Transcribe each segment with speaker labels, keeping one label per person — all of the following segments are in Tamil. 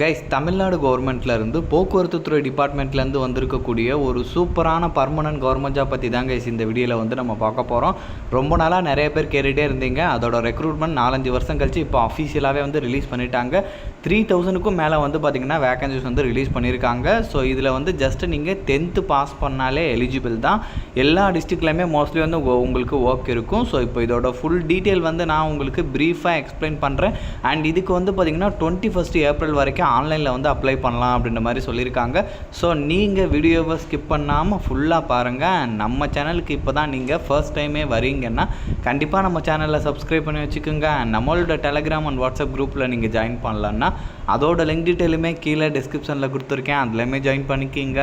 Speaker 1: கைஸ் தமிழ்நாடு கவர்மெண்ட்லேருந்து போக்குவரத்து துறை டிபார்ட்மெண்ட்லேருந்து வந்திருக்கக்கூடிய ஒரு சூப்பரான பர்மனன்ட் கவர்மெண்ட் ஜாப் பற்றி தான் கைஸ் இந்த வீடியோவில் வந்து நம்ம பார்க்க போகிறோம் ரொம்ப நாளாக நிறைய பேர் கேட்டுகிட்டே இருந்தீங்க. அதோட ரெக்ரூட்மெண்ட் நாலஞ்சு வருஷம் கழிச்சு இப்போ அஃபீஷியலாகவே வந்து ரிலீஸ் பண்ணிட்டாங்க. த்ரீ தௌசண்ட்க்கும் மேலே வந்து பார்த்திங்கன்னா வேகன்சிஸ் வந்து ரிலீஸ் பண்ணியிருக்காங்க. ஸோ இதில் வந்து ஜஸ்ட் நீங்கள் டென்த்து பாஸ் பண்ணாலே எலிஜிபிள் தான். எல்லா டிஸ்ட்ரிக்ட்லையுமே மோஸ்ட்லி வந்து உங்களுக்கு ஒர்க் இருக்கும். ஸோ இப்போ இதோட ஃபுல் டீட்டெயில் வந்து நான் உங்களுக்கு ப்ரீஃபாக எக்ஸ்பிளைன் பண்ணுறேன் அண்ட் இதுக்கு வந்து பார்த்திங்கன்னா டுவெண்ட்டி ஃபஸ்ட் ஏப்ரல் வரைக்கும் ஆன்லைனில் வந்து அப்ளை பண்ணலாம் அப்படின்ற மாதிரி சொல்லியிருக்காங்க. ஸோ நீங்கள் வீடியோவை ஸ்கிப் பண்ணாமல் ஃபுல்லாக பாருங்கள் நம்ம சேனலுக்கு இப்போ தான் நீங்கள் ஃபர்ஸ்ட் டைமே வரீங்கன்னா கண்டிப்பாக நம்ம சேனலில் சப்ஸ்கிரைப் பண்ணி வச்சுக்கோங்க. நம்மளோட டெலகிராம் அண்ட் வாட்ஸ்அப் குரூப்பில் நீங்கள் ஜாயின் பண்ணலான்னா அதோட லிங்க் டீட்டெயிலுமே கீழே டிஸ்கிரிப்ஷனில் கொடுத்துருக்கேன். அதுலேயுமே ஜாயின் பண்ணிக்கிங்க.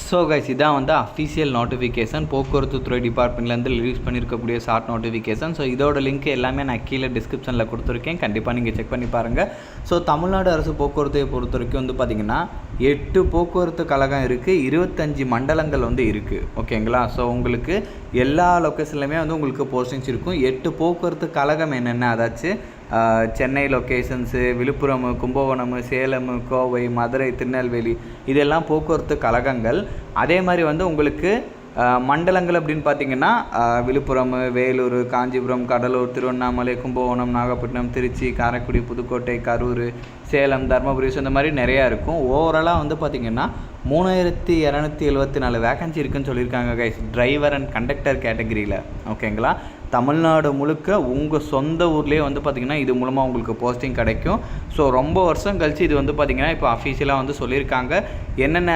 Speaker 1: ஸோ கைஸ் இதான் வந்து அஃபீஷியல் நோட்டிஃபிகேஷன் போக்குவரத்து துறை டிபார்ட்மெண்ட்லேருந்து ரிலீஸ் பண்ணியிருக்கக்கூடிய ஷார்ட் நோட்டிஃபிகேஷன் ஸோ இதோட லிங்க் எல்லாமே நான் கீழே டிஸ்கிரிப்ஷனில் கொடுத்துருக்கேன். கண்டிப்பாக நீங்கள் செக் பண்ணி பாருங்கள் ஸோ தமிழ்நாடு அரசு போக்குவரத்தை பொறுத்த வரைக்கும் வந்து பார்த்திங்கன்னா எட்டு போக்குவரத்து கழகம் இருக்குது இருபத்தஞ்சி மண்டலங்கள் வந்து இருக்குது ஓகேங்களா ஸோ உங்களுக்கு எல்லா லொக்கேஷன்லையுமே வந்து உங்களுக்கு போஸ்டிங்ஸ் இருக்கும். எட்டு போக்குவரத்து கழகம் என்னென்ன? அதாச்சு சென்னை லொக்கேஷன்ஸு விழுப்புரம் கும்பகோணம் சேலம் கோவை மதுரை திருநெல்வேலி இதெல்லாம் போக்குவரத்து கழகங்கள். அதே மாதிரி வந்து உங்களுக்கு மண்டலங்கள் அப்படின்னு பார்த்தீங்கன்னா விழுப்புரம் வேலூர் காஞ்சிபுரம் கடலூர் திருவண்ணாமலை கும்பகோணம் நாகப்பட்டினம் திருச்சி காரைக்குடி புதுக்கோட்டை கரூர் சேலம் தருமபுரி இந்த மாதிரி நிறையா இருக்கும். ஓவராலாக வந்து பார்த்திங்கன்னா மூணாயிரத்தி இரநூத்தி எழுபத்தி நாலு வேகன்சி இருக்குன்னு சொல்லியிருக்காங்க கைஸ் டிரைவர் அண்ட் கண்டக்டர் கேட்டகரியில் ஓகேங்களா தமிழ்நாடு முழுக்க உங்கள் சொந்த ஊர்லேயே வந்து பார்த்திங்கன்னா இது மூலமாக உங்களுக்கு போஸ்டிங் கிடைக்கும். ஸோ ரொம்ப வருஷம் கழிச்சு இது வந்து பார்த்திங்கன்னா இப்போ அஃபீஷியலாக வந்து சொல்லியிருக்காங்க. என்னென்ன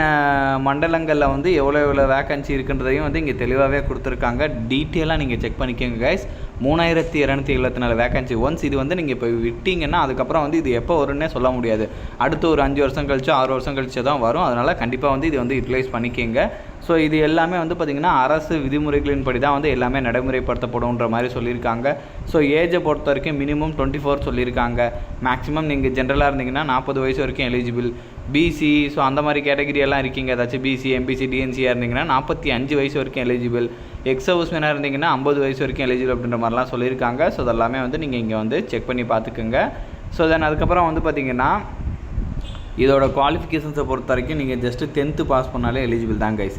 Speaker 1: மண்டலங்களில் வந்து எவ்வளோ எவ்வளோ வேகன்சி இருக்குன்றதையும் வந்து இங்கே தெளிவாகவே கொடுத்துருக்காங்க. டீட்டெயிலாக நீங்கள் செக் பண்ணிக்கோங்க கைஸ் மூணாயிரத்தி இரநூத்தி எழுபத்தி நாலு வேக்கன்சி ஒன்ஸ் இது வந்து நீங்கள் இப்போ விட்டீங்கன்னா அதுக்கப்புறம் வந்து இது எப்போ வரும்னே சொல்ல முடியாது. அடுத்து ஒரு அஞ்சு வருஷம் கழிச்சோ ஆறு வருஷம் கழிச்சோ தான் வரும். அதனால் கண்டிப்பாக வந்து இது வந்து யூட்டிலைஸ் பண்ணிக்கோங்க. ஸோ இது எல்லாமே வந்து பார்த்திங்கன்னா அரசு விதிமுறைகளின்படி தான் வந்து எல்லாமே நடைமுறைப்படுத்தப்படும்ன்ற மாதிரி சொல்லியிருக்காங்க. ஸோ ஏஜை பொறுத்த வரைக்கும் மினிமம் டுவெண்ட்டி ஃபோர் சொல்லியிருக்காங்க மேக்ஸிமம் நீங்கள் ஜென்ரலாக இருந்தீங்கன்னா நாற்பது வயசு வரைக்கும் எலிஜிபிள் பிசி ஸோ அந்த மாதிரி கேட்டகரி எல்லாம் இருக்கீங்க. ஏதாச்சும் பிசி எம்பிசி டிஎன்சியாக இருந்தீங்கன்னா நாற்பத்தி அஞ்சு வயசு வரைக்கும் எலிஜிபிள் எக்ஸ் ஹவுஸ்மேனாக இருந்தீங்கன்னா ஐம்பது வயசு வரைக்கும் எலிஜிபிள் அப்படின்ற மாதிரிலாம் சொல்லியிருக்காங்க. ஸோ அதெல்லாமே வந்து நீங்கள் இங்கே வந்து செக் பண்ணி பார்த்துக்குங்க. ஸோ தென் அதுக்கப்புறம் வந்து பார்த்திங்கன்னா இதோட குவாலிஃபிகேஷன்ஸை பொறுத்த வரைக்கும் நீங்கள் ஜஸ்ட்டு டென்த்து பாஸ் பண்ணாலே எலிஜிபிள் தான் கைஸ்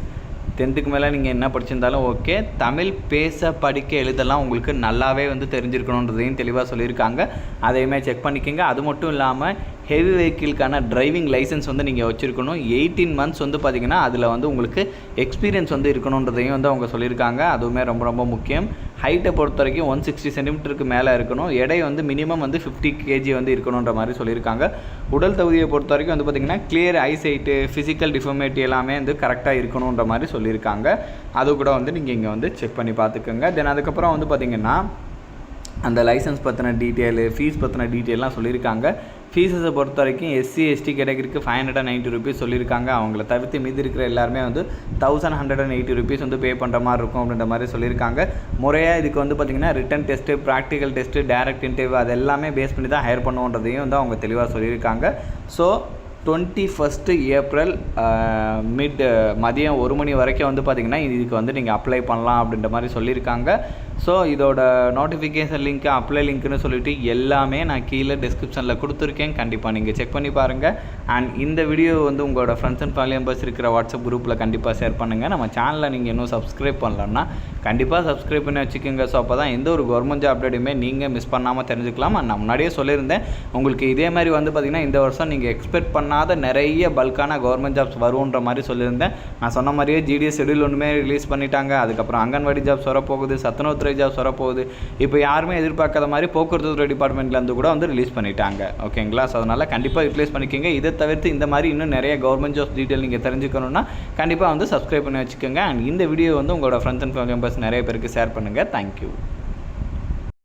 Speaker 1: டென்த்துக்கு மேலே நீங்கள் என்ன படிச்சிருந்தாலும் ஓகே தமிழ் பேச படிக்க எழுதலாம் உங்களுக்கு நல்லாவே வந்து தெரிஞ்சிருக்கணுன்றதையும் தெளிவாக சொல்லியிருக்காங்க. அதையுமே செக் பண்ணிக்கோங்க. அது மட்டும் இல்லாமல் ஹெவி வெஹிக்கிள்க்கான டிரைவிங் லைசன்ஸ் வந்து நீங்கள் வச்சுருக்கணும். எயிட்டீன் மந்த்ஸ் வந்து பார்த்தீங்கன்னா அதில் வந்து உங்களுக்கு எக்ஸ்பீரியன்ஸ் வந்து இருக்கணுன்றதையும் வந்து அவங்க சொல்லியிருக்காங்க. அதுவுமே ரொம்ப ரொம்ப முக்கியம். ஹைட்டை பொறுத்த வரைக்கும் ஒன் சிக்ஸ்டி சென்டிமீட்டருக்கு மேலே இருக்கணும். எடை வந்து மினிமம் வந்து ஃபிஃப்டி கேஜி வந்து இருக்கணுன்ற மாதிரி சொல்லியிருக்காங்க. உடல் தகுதியை பொறுத்த வரைக்கும் வந்து பார்த்திங்கன்னா கிளியர் ஐசைட்டு ஃபிசிக்கல் டிஃபர்மேட்டி எல்லாமே வந்து கரெக்டாக இருக்கணுன்ற மாதிரி சொல்லியிருக்காங்க. அது கூட வந்து நீங்கள் இங்கே வந்து செக் பண்ணி பார்த்துக்கோங்க. தென் அதுக்கப்புறம் வந்து பார்த்திங்கன்னா அந்த லைசன்ஸ் பற்றின டீட்டெயிலு ஃபீஸ் பற்றின டீட்டெயிலாம் சொல்லியிருக்காங்க. ஃபீஸஸை பொறுத்த வரைக்கும் எஸ்சி எஸ்டி கேட்டகரிக்கு five hundred and ninety rupees சொல்லியிருக்காங்க. அவங்கள தவிர்த்து மீதி இருக்கிற எல்லாருமே வந்து thousand hundred and eighty rupees வந்து பே பண்ணுற மாதிரி இருக்கும் அப்படின்ற மாதிரி சொல்லியிருக்காங்க. முறையாக இதுக்கு வந்து பார்த்திங்கன்னா written test practical test direct interview அது எல்லாமே பேஸ் பண்ணி தான் ஹையர் பண்ணுவோன்றதையும் வந்து அவங்க தெளிவாக சொல்லியிருக்காங்க. So twenty first April mid மதியம் ஒரு மணி வரைக்கும் வந்து பார்த்திங்கன்னா இதுக்கு வந்து நீங்கள் அப்ளை பண்ணலாம் அப்படின்ற மாதிரி சொல்லியிருக்காங்க. ஸோ இதோட நோட்டிஃபிகேஷன் லிங்க் அப்ளை லிங்க்னு சொல்லிட்டு எல்லாமே நான் கீழே டிஸ்கிரிப்ஷனில் கொடுத்துருக்கேன். கண்டிப்பாக நீங்கள் செக் பண்ணி பாருங்கள் அண்ட் இந்த வீடியோ வந்து உங்களோட ஃப்ரெண்ட்ஸ் அண்ட் ஃபேமிலி மெம்பர்ஸ் இருக்கிற வாட்ஸ்அப் குரூப்பில் கண்டிப்பாக ஷேர் பண்ணுங்கள் நம்ம சேனலில் நீங்கள் இன்னும் சப்ஸ்கிரைப் பண்ணலன்னா கண்டிப்பாக சப்ஸ்கிரைப் பண்ணி வச்சுக்கோங்க. ஸோ அப்போ தான் எந்த ஒரு கவர்மெண்ட் ஜாப் அப்டேட்டுமே நீங்கள் மிஸ் பண்ணாமல் தெரிஞ்சுக்கலாம். அண்ட் நான் முன்னாடியே சொல்லியிருந்தேன். உங்களுக்கு இதே மாதிரி வந்து பார்த்திங்கன்னா இந்த வருஷம் நீங்கள் எக்ஸ்பெக்ட் பண்ணாத நிறைய பல்கான கவர்மெண்ட் ஜாப்ஸ் வரும்ன்ற மாதிரி சொல்லியிருந்தேன். நான் சொன்ன மாதிரியே ஜிடிஎஸ் ஷெடியூல் ஒன்றுமே ரிலீஸ் பண்ணிட்டாங்க. அதுக்கப்புறம் அங்கன்வாடி ஜாப்ஸ் வரப்போகுது. சத்துணவுத்துறை ஜாப்ஸ் வரப்போகுது இப்போ யாருமே எதிர்பார்க்காத மாதிரி போக்குவரத்து துறை டிபார்ட்மெண்ட்லேருந்து கூட வந்து ரிலீஸ் பண்ணிட்டாங்க. ஓகேங்களா? ஸோ அதனால் கண்டிப்பாக யூட்டிலைஸ் பண்ணிக்கோங்க. இதை தவிர்த்து இந்த மாதிரி இன்னும் நிறைய கவர்மெண்ட் ஜாப்ஸ் டீட்டெயில் நீங்கள் தெரிஞ்சுக்கணும்னா கண்டிப்பாக வந்து சப்ஸ்கிரைப் பண்ணி வச்சுக்கோங்க. அண்ட் இந்த வீடியோ வந்து உங்களோட ஃப்ரெண்ட்ஸ் அண்ட் ஃபேமிலி மெம்பர்ஸ் நிறைய பேருக்கு ஷேர் பண்ணுங்கள் தேங்க்யூ